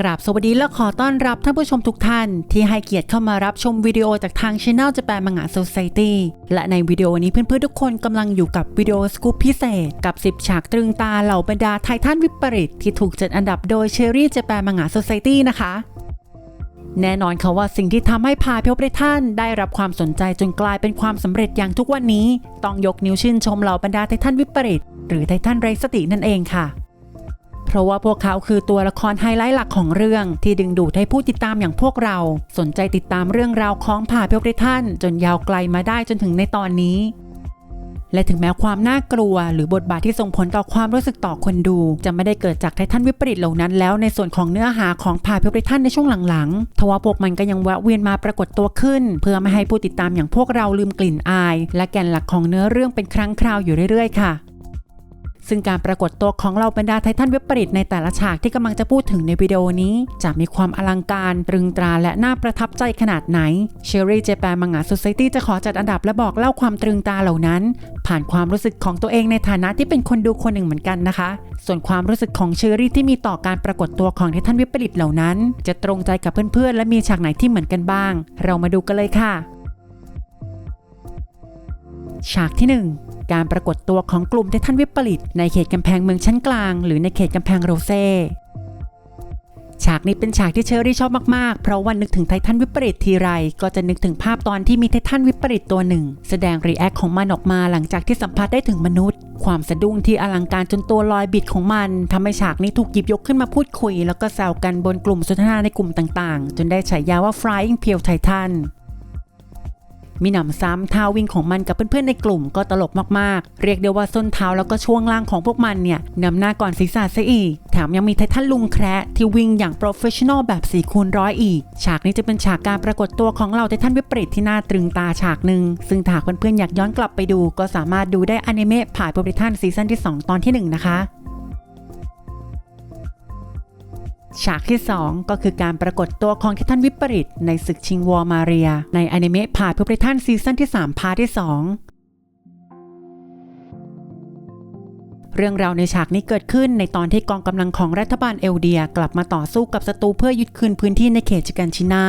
กราบสวัสดีและขอต้อนรับท่านผู้ชมทุกท่าน ที่ให้เกียรติเข้ามารับชมวิดีโอจากทางช anel จะแปลมังงะ Society และในวิดีโอนี้เพื่อนๆทุกคนกำลังอยู่กับวิดีโอสกู๊ปพิเศษ กับ 10 ฉากตรึงตาเหล่าบรรดาไททันวิปริตที่ถูกจัดอันดับโดยเชอรี่จะแปลมังงะ Society นะคะแน่นอนค่ะว่าสิ่งที่ทำให้พาเพียวไริท่านได้รับความสนใจจนกลายเป็นความสำเร็จอย่างทุกวันนี้ ต้องยกนิ้วชื่นชมเหล่าบรรดาไททันวิปริตหรือไททันไรสตินั่นเองค่ะ เพราะว่าพวกเขาคือตัวละครไฮไลท์หลักของเรื่อง ที่ดึงดูดให้ผู้ติดตามอย่างพวกเรา สนใจติดตามเรื่องราวของผ่าเพียวไริท่าน จนยาวไกลมาได้จนถึงในตอนนี้และถึงแม้ความน่ากลัว หรือบทบาทที่ส่งผลต่อความรู้สึกต่อคนดู จะไม่ได้เกิดจากไททันวิปริตเหล่านั้นแล้วในส่วนของเนื้อหาของผ่าเพียวไริท่านในช่วงหลังๆ ทว่าพวกมันก็ยังแวะเวียนมาปรากฏตัวขึ้น เพื่อไม่ให้ผู้ติดตามอย่างพวกเราลืมกลิ่นอาย และแก่นหลักของเนื้อเรื่องเป็นครั้งคราวอยู่เรื่อยๆค่ะ ซึ่งการปรากฏตัวของเราบรรดาไททันวิปริตในแต่ละฉากที่กำลังจะพูดถึงในวิดีโอนี้ จะมีความอลังการตรึงตราและน่าประทับใจขนาดไหนเชอรี่เจแปนมังงะ Society จะขอจัดอันดับและบอกเล่าความตรึงตาเหล่านั้น ผ่านความรู้สึกของตัวเองในฐานะที่เป็นคนดูคนหนึ่งเหมือนกันนะคะ ส่วนความรู้สึกของเชอรี่ที่มีต่อการปรากฏตัวของไททันวิปริตเหล่านั้น จะตรงใจกับเพื่อนๆ และมีฉากไหนที่เหมือนกันบ้าง เรามาดูกันเลยค่ะ ฉากที่ 1 การปรากฏตัวของกลุ่มไททันวิปริตในเขตกำแพงเมืองชั้นกลาง หรือในเขตกำแพงโรเซ่ฉากนี้เป็นฉากที่เชอรี่ชอบมาก ๆ เพราะวันนึกถึงไททันวิปริตทีไร ก็จะนึกถึงภาพตอนที่มีไททันวิปริตตัวหนึ่ง แสดงรีแอคของมันออกมาหลังจากที่สัมผัสได้ถึงมนุษย์ ความสะดุ้งที่อลังการจนตัวลอยบิดของมันทำให้ฉากนี้ถูกหยิบยกขึ้นมาพูดคุย แล้วก็แซวกันบนกลุ่มสนทนาในกลุ่มต่าง ๆ จนได้ฉายาว่า Flying p e l Titan มีหนำซ้ำเท้าวิ่งของมันกับเพื่อนๆในกลุ่มก็ตลกมากๆ เรียกได้ว่าส้นเท้าแล้วก็ช่วงล่างของพวกมันเนี่ยนำหน้าก่อนศีรษะซะอีก แถมยังมีไททันลุงแคระที่วิ่งอย่างโปรเฟชชั่นอลแบบ4คูณร้อยอีก ฉากนี้จะเป็นฉากการปรากฏตัวของเราไททันวิปริตที่น่าตรึงตาฉากหนึ่งซึ่งถ้าเพื่อนๆอยากย้อนกลับไปดู ก็สามารถดูได้อนิเมะผ่านโปรเฟทันซีซั่นที่ 2 ตอนที่ 1 นะคะ ฉากที่ 2 ก็คือการปรากฏตัวของทิทันวิปริตในศึกชิงวอร์มาเรีย ในอนิเมะผ่านพิพิทันซีซั่นที่ 3 พาร์ทที่ 2เรื่องราวในฉากนี้เกิดขึ้นในตอนที่กองกำลังของรัฐบาลเอลเดีย กลับมาต่อสู้กับศัตรูเพื่อยึดคืนพื้นที่ในเขตจิกันชินา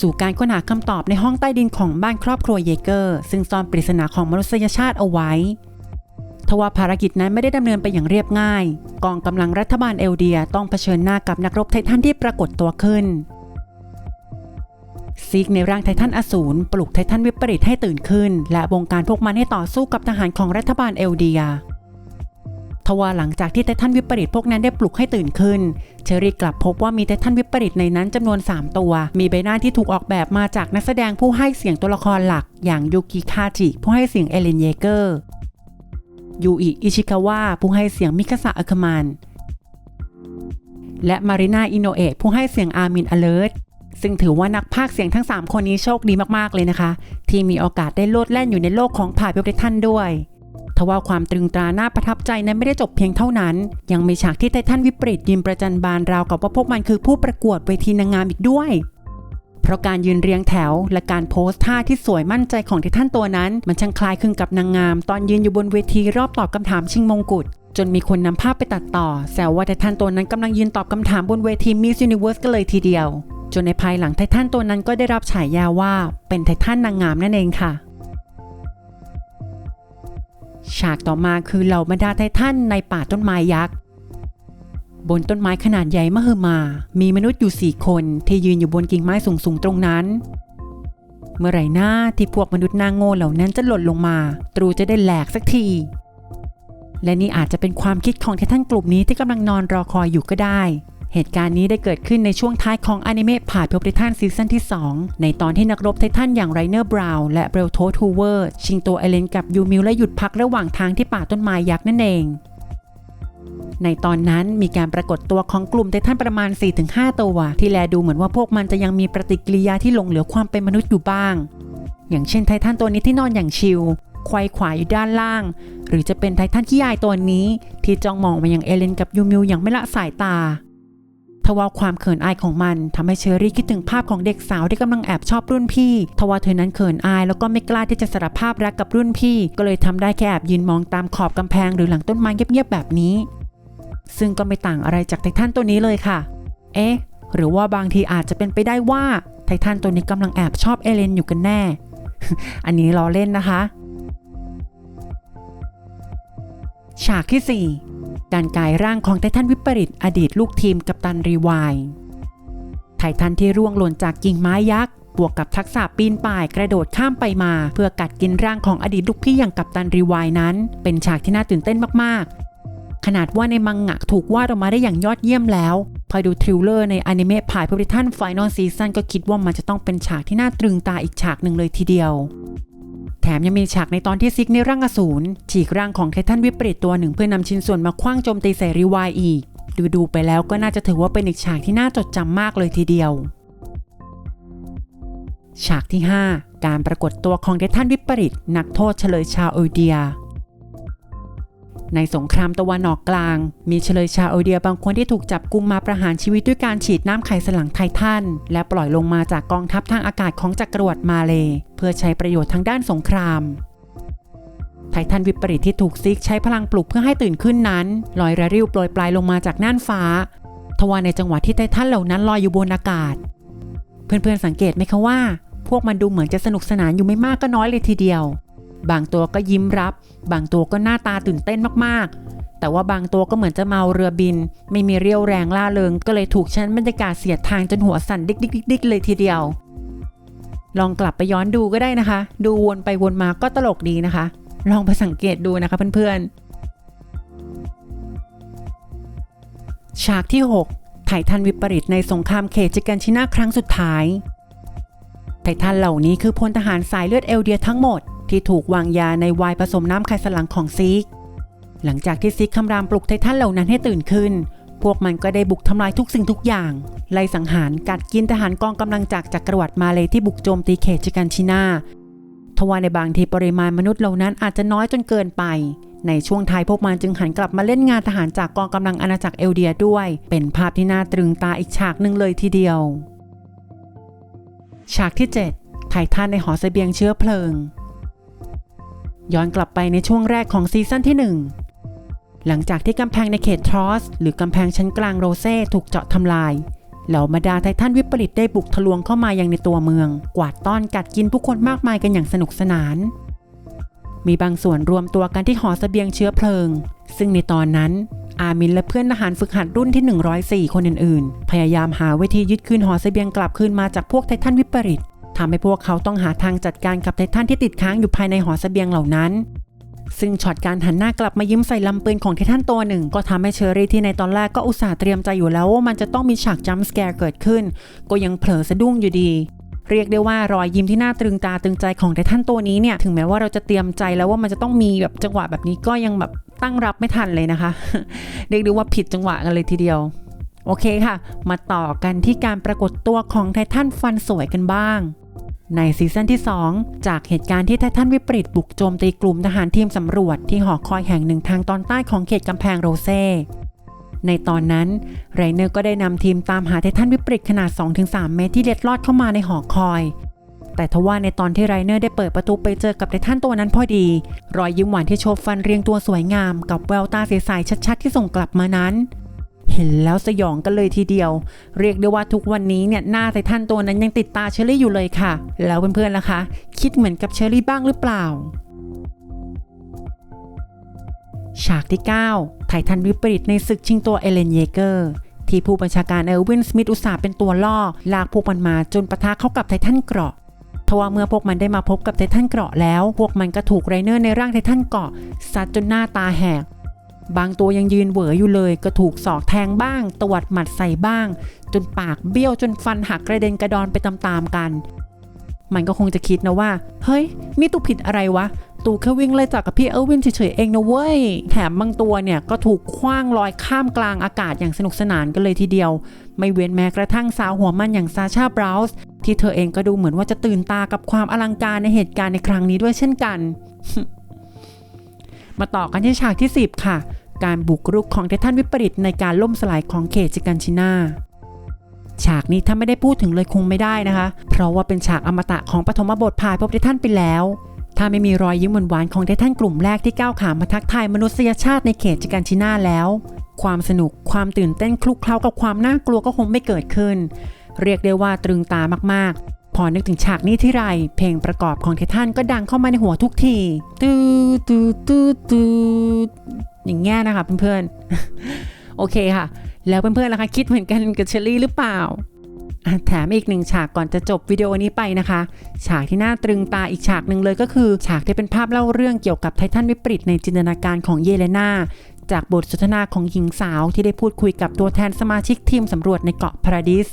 สู่การค้นหาคำตอบในห้องใต้ดินของบ้านครอบครัวเยเกอร์ ซึ่งซ่อนปริศนาของมนุษยชาติเอาไว้ ทว่าภารกิจนั้นไม่ได้ดำเนินไปอย่างเรียบง่าย กองกำลังรัฐบาลเอลเดียต้องเผชิญหน้ากับนักรบไททันที่ปรากฏตัวขึ้นซีกในร่างไททันอสูรปลุกไททันวิปริตให้ตื่นขึ้น และบงการพวกมันให้ต่อสู้กับทหารของรัฐบาลเอลเดียทว่าหลังจากที่ไททันวิปริตพวกนั้นได้ปลุกให้ตื่นขึ้น เชอรี่กลับพบว่ามีไททันวิปริตในนั้นจำนวน 3 ตัว มีใบหน้าที่ถูกออกแบบมาจากนักแสดงผู้ให้เสียงตัวละครหลัก อย่างยูกิคาจิผู้ให้เสียงเอเลนเยเกอร์ ยูอิอิชิคาวะผู้ให้เสียงมิคาสะอาคมันและมารินาอิโนเอะผู้ให้เสียงอามินอเลิร์ตซึ่งถือว่านักพากย์เสียงทั้ง 3 คนนี้โชคดีมากๆเลยนะคะ ที่มีโอกาสได้โลดแล่นอยู่ในโลกของผ่าเพิทันด้วยทว่าความตรึงตราหน่าประทับใจนั้นไม่ได้จบเพียงเท่านั้น ยังมีฉากที่ไททันวิปริตยืนประจันบานราวกับว่าพวกมันคือผู้ประกวดเวทีนางงามอีกด้วย เพราะการยืนเรียงแถว และการโพสท่าที่สวยมั่นใจของไททันตัวนั้น มันช่างคล้ายคลึงกับนางงาม ตอนยืนอยู่บนเวทีรอบตอบคำถามชิงมงกุฎจนมีคนนำภาพไปตัดต่อ แซวว่าไททันตัวนั้นกำลังยืนตอบคำถามบนเวที Miss Universe กันเลยทีเดียว จนในภายหลังไททันตัวนั้นก็ได้รับฉายาว่าเป็นไททันนางงามนั่นเองค่ะ ฉากต่อมาคือเหล่าบรรดาไททันในป่าต้นไม้ยักษ์ บนต้นไม้ขนาดใหญ่มหึมา มีมนุษย์อยู่สี่คนที่ยืนอยู่บนกิ่งไม้สูงๆตรงนั้น เมื่อไหร่หน้าที่พวกมนุษย์นางโง่เหล่านั้นจะหล่นลงมา ตรูจะได้แหลกสักที และนี่อาจจะเป็นความคิดของไททันกลุ่มนี้ที่กำลังนอนรอคอยอยู่ก็ได้ เหตุการณ์นี้ได้เกิดขึ้นในช่วงท้ายของอนิเมะผ่าพิพิทันซีซั่นที่ 2 ในตอนที่นักรบไททันอย่างไรเนอร์บราวน์และเบลโททูเวอร์ชิงตัวเอเลนกับยูมิลและหยุดพักระหว่างทางที่ป่าต้นไม้ยักษ์นั่นเอง ในตอนนั้นมีการปรากฏตัวของกลุ่มไททันประมาณ 4-5 ตัว ที่แลดูเหมือนว่าพวกมันจะยังมีปฏิกิริยาที่หลงเหลือความเป็นมนุษย์อยู่บ้าง อย่างเช่นไททันตัวนี้ที่นอนอย่างชิลควายขวาอยู่ด้านล่าง หรือจะเป็นไททันขี้ยายตัวนี้ ที่จ้องมองมาอย่างเอเลนกับยูมิวอย่างไม่ละสายตา ทว่าความเขินอายของมันทำให้เชอรี่คิดถึงภาพของเด็กสาวที่กำลังแอบชอบรุ่นพี่ทว่าเธอนั้นเขินอายแล้วก็ไม่กล้าที่จะสารภาพรักกับรุ่นพี่ ก็เลยทำได้แค่แอบยืนมองตามขอบกำแพงหรือหลังต้นไม้เงียบๆแบบนี้ ซึ่งก็ไม่ต่างอะไรจากไททันตัวนี้เลยค่ะ เอ๊ะ หรือว่าบางทีอาจจะเป็นไปได้ว่าไททันตัวนี้กำลังแอบชอบเอเลนอยู่กันแน่ อันนี้ล้อเล่นนะคะ ฉากที่ 4 การกายร่างของไททันวิปริตอดีตลูกทีมกัปตันรีไวน์ไททันที่ร่วงหล่นจากกิ่งไม้ยักษ์บวกกับทักษะปีนป่ายกระโดดข้ามไปมา เพื่อกัดกินร่างของอดีตลูกพี่อย่างกัปตันรีไวน์นั้น เป็นฉากที่น่าตื่นเต้นมากๆ ขนาดว่าในมังงะถูกวาดออกมาได้อย่างยอดเยี่ยมแล้วพอดูทริลเลอร์ในอนิเมะผ่ายพริทันไฟนอลซีซั่นก็คิดว่ามันจะต้องเป็นฉากที่น่าตรึงตาอีกฉากหนึ่งเลยทีเดียว แถมยังมีฉากในตอนที่ซิกในร่างอสูรฉีกร่างของไททันวิปริตตัวหนึ่งเพื่อนำชิ้นส่วนมาคว้างโจมตีใส่รีวายอีก ดูดูๆไปแล้วก็น่าจะถือว่าเป็นอีกฉากที่น่าจดจำมากเลยทีเดียว ฉากที่ 5 การปรากฏตัวของไททันวิปริตนักโทษเฉลยชาวโอเดีย ในสงครามตะวันออกกลาง มีเฉลยชาวโอเดียบางคนที่ถูกจับกุมมาประหารชีวิตด้วยการฉีดน้ำไข่สลังไททันและปล่อยลงมาจากกองทัพทางอากาศของจักรวรรดิมาเล เพื่อใช้ประโยชน์ทางด้านสงครามไททันวิปริตที่ถูกซิกใช้พลังปลุกเพื่อให้ตื่นขึ้นนั้น ลอยระริ้วโปรยปลายลงมาจากน่านฟ้า ทว่าในจังหวะที่ไททันเหล่านั้นลอยอยู่บนอากาศ เพื่อนๆสังเกตไหมคะว่า พวกมันดูเหมือนจะสนุกสนานอยู่ไม่มากก็น้อยเลยทีเดียว บางตัวก็ยิ้มรับ บางตัวก็หน้าตาตื่นเต้นมากๆ แต่ว่าบางตัวก็เหมือนจะเมาเรือบิน ไม่มีเรี่ยวแรงล่าเริง ก็เลยถูกชั้นบรรยากาศเสียดทางจนหัวสั่นดิกดิกดิกดิกเลยทีเดียว ลองกลับไปย้อนดูก็ได้นะคะ ดูวนไปวนมาก็ตลกดีนะคะ ลองไปสังเกตดูนะคะเพื่อนๆ ฉากที่6ไททันวิปริตในสงครามเขตจิกันชินาครั้งสุดท้ายไททันเหล่านี้คือพลทหารสายเลือดเอลเดียทั้งหมด ที่ถูกวางยาในไวน์ผสมน้ำไขสลังของซิก หลังจากที่ซิกคำรามปลุกไททันเหล่านั้นให้ตื่นขึ้น พวกมันก็ได้บุกทำลายทุกสิ่งทุกอย่าง ไล่สังหารกัดกินทหารกองกำลังจากจักรวรรดิมาเลยที่บุกโจมตีเขตจิกันชินาทว่าในบางทีปริมาณมนุษย์เหล่านั้นอาจจะน้อยจนเกินไป ในช่วงท้ายพวกมันจึงหันกลับมาเล่นงานทหารจากกองกำลังอาณาจักรเอลเดียด้วย เป็นภาพที่น่าตรึงตาอีกฉากหนึ่งเลยทีเดียว ฉากที่ 7 ไททันในหอเสบียงเชื้อเพลิง ย้อนกลับไปในช่วงแรกของซีซั่นที่ 1 หลังจากที่กำแพงในเขตทรอส หรือกำแพงชั้นกลางโรเซ่ถูกเจาะทำลาย เหล่าบรรดาไททันวิปริตได้บุกทะลวงเข้ามายังในตัวเมือง กวาดต้อนกัดกินผู้คนมากมายกันอย่างสนุกสนาน มีบางส่วนรวมตัวกันที่หอเสบียงเชื้อเพลิง ซึ่งในตอนนั้นอามินและเพื่อนทหารฝึกหัดรุ่นที่ 104 คนอื่นๆ พยายามหาวิธียึดคืนหอเสบียงกลับคืนมาจากพวกไททันวิปริต ทำให้พวกเขาต้องหาทางจัดการกับไททันที่ติดค้างอยู่ภายในหอสเสบียงเหล่านั้น ซึ่งช็อตการหันหน้ากลับมายิ้มใส่ลำปืนของไททันตัวหนึ่ง ก็ทำให้เชอรี่ที่ในตอนแรกก็อุตส่าห์เตรียมใจอยู่แล้วว่ามันจะต้องมีฉากจัมป์สแกร์เกิดขึ้น ก็ยังเผลอสะดุ้งอยู่ดีเรียกได้ว่ารอยยิ้มที่น่าตรึงตาตรึงใจของไททันตัวนี้เนี่ยถึงแม้ว่าเราจะเตรียมใจแล้วว่ามันจะต้องมีแบบจังหวะแบบนี้ก็ยังแบบตั้งรับไม่ทันเลยนะคะ เรียกได้ว่าผิดจังหวะกันเลยทีเดียว โอเคค่ะ มาต่อกันที่การปรากฏตัวของไททันฟันสวยกันบ้าง ในซีซั่นที่ 2 จากเหตุการณ์ที่ไททันวิปริตบุกโจมตีกลุ่มทหารทีมสำรวจที่หอคอยแห่งหนึ่งทางตอนใต้ของเขตกำแพงโรเซ่ในตอนนั้นไรเนอร์ก็ได้นำทีมตามหาไททันวิปริตขนาด 2-3 เมตรที่เล็ดลอดเข้ามาในหอคอย แต่ทว่าในตอนที่ไรเนอร์ได้เปิดประตูไปเจอกับไททันตัวนั้นพอดี รอยยิ้มหวานที่โชว์ฟันเรียงตัวสวยงาม กับแววตาใสๆชัดๆ ที่ส่งกลับมานั้น เห็นแล้วสยองกันเลยทีเดียว เรียกได้ว่าทุกวันนี้เนี่ยหน้าไททันตัวนั้นยังติดตาเชอรี่อยู่เลยค่ะ แล้วเพื่อนๆล่ะคะ คิดเหมือนกับเชอรี่บ้างหรือเปล่า ฉากที่ 9 ไททันวิปริตในศึกชิงตัวเอเลนเยเกอร์ที่ผู้บัญชาการเอลวินสมิธอุตสาห์เป็นตัวล่อ ลากพวกมันมาจนปะทะเข้ากับไททันเกราะทว่าเมื่อพวกมันได้มาพบกับไททันเกราะแล้ว พวกมันก็ถูกไรเนอร์ในร่างไททันเกราะซัดจนหน้าตาแหก บางตัวยังยืนเหวออยู่เลย ก็ถูกศอกแทงบ้าง ตวัดหมัดใส่บ้าง จนปากเบี้ยวจนฟันหักกระเด็นกระดอนไปตามๆกัน มันก็คงจะคิดนะว่า เฮ้ย นี่ตูผิดอะไรวะ ตูแค่วิ่งไล่จับกับพี่เออวินเฉยๆเองนะเว้ย แถมบางตัวเนี่ยก็ถูกคว้างลอยข้ามกลางอากาศอย่างสนุกสนานกันเลยทีเดียว ไม่เว้นแม้กระทั่งสาวหัวมันอย่างซาชาบราวส์ที่เธอเองก็ดูเหมือนว่าจะตื่นตากับความอลังการในเหตุการณ์ในครั้งนี้ด้วยเช่นกัน มาต่อกันที่ฉากที่ 10 ค่ะ การบุกรุกของไททันวิปริตในการล่มสลายของเขตจิกันชินาฉากนี้ถ้าไม่ได้พูดถึงเลยคงไม่ได้นะคะ เพราะว่าเป็นฉากอมตะของปฐมบทพายพบไททันไปแล้ว ถ้าไม่มีรอยยิ้มหวานๆของไททันกลุ่มแรกที่ก้าวขามาทักทายมนุษยชาติในเขตจิกันชินาแล้ว ความสนุกความตื่นเต้นคลุกเคล้ากับความน่ากลัวก็คงไม่เกิดขึ้น เรียกได้ว่าตรึงตามากๆ พอนึกถึงฉากนี้ที่ไร เพลงประกอบของไททันก็ดังเข้ามาในหัวทุกทีตูตูตูตูอย่างเงี้ยนะคะเพื่อนๆ โอเคค่ะ แล้วเพื่อนๆล่ะคะคิดเหมือนกันกับเชอรี่หรือเปล่าแถมอีกหนึ่งฉากก่อนจะจบวิดีโอนี้ไปนะคะ ฉากที่น่าตรึงตาอีกฉากหนึ่งเลยก็คือ ฉากที่เป็นภาพเล่าเรื่องเกี่ยวกับไททันวิปริตในจินตนาการของเยเลนาจากบทสนทนาของหญิงสาวที่ได้พูดคุยกับตัวแทนสมาชิกทีมสำรวจในเกาะพาราดิส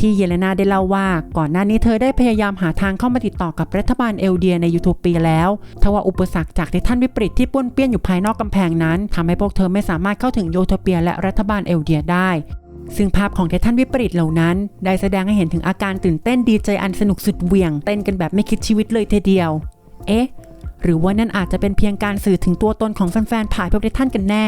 ที่เยเลนาได้เล่าว่าก่อนหน้านี้เธอได้พยายามหาทางเข้ามาติดต่อกับรัฐบาลเอลเดียในยูโทเปียแล้วทว่าอุปสรรคจากไททันวิปริตที่ป้วนเปี้ยนอยู่ภายนอกกำแพงนั้นทำให้พวกเธอไม่สามารถเข้าถึงยูโทเปียและรัฐบาลเอลเดียได้ซึ่งภาพของไททันวิปริตเหล่านั้น ได้แสดงให้เห็นถึงอาการตื่นเต้นดีใจอันสนุกสุดเหวี่ยง เต้นกันแบบไม่คิดชีวิตเลยทีเดียว เอ๊ะ หรือว่านั่นอาจจะเป็นเพียงการสื่อถึงตัวตนของแฟนๆผ่ายพวกไททันกันแน่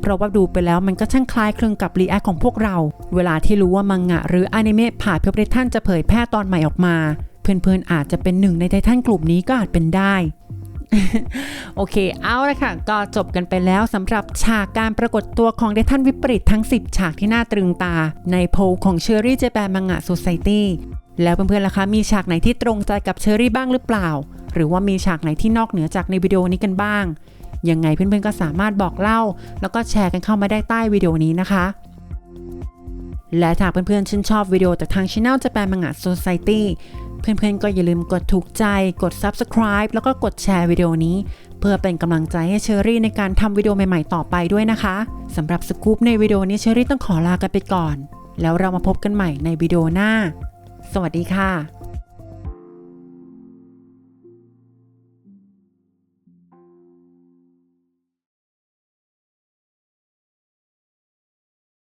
เพราะว่าดูไปแล้วมันก็ช่างคล้ายคลึงกับรีแอคของพวกเรา เวลาที่รู้ว่ามังงะหรืออนิเมะผ่าเพื่อไททันจะเผยแพร่ตอนใหม่ออกมา เพื่อนๆอาจจะเป็นหนึ่งในไททันกลุ่มนี้ก็อาจเป็นได้โอเค เอาละค่ะ ก็จบกันไปแล้วสำหรับฉากการปรากฏตัวของไททันวิปริตทั้ง 10 ฉากที่น่าตรึงตา ในโพลของเชอรี่เจแปนมังงะ s ซ c i ตี้แล้วเพื่อนๆล่ะคะ มีฉากไหนที่ตรงใจกับเชอรี่บ้างหรือเปล่า หรือว่ามีฉากไหนที่นอกเหนือจากในวิดีโอนี้กันบ้าง ยังไงเพื่อนๆก็สามารถบอกเล่า แล้วก็แชร์กันเข้ามาได้ใต้วิดีโอนี้นะคะ และถ้าเพื่อนๆชื่นชอบวิดีโอจากทางช่องจะแปลมังงะ Society เพื่อนๆก็อย่าลืมกดถูกใจ กด subscribe แล้วก็กดแชร์วิดีโอนี้ เพื่อเป็นกำลังใจให้เชอรี่ในการทำวิดีโอใหม่ๆต่อไปด้วยนะคะสำหรับสกู๊ปในวิดีโอนี้เชอรี่ต้องขอลากันไปก่อน แล้วเรามาพบกันใหม่ในวิดีโอหน้า สวัสดีค่ะ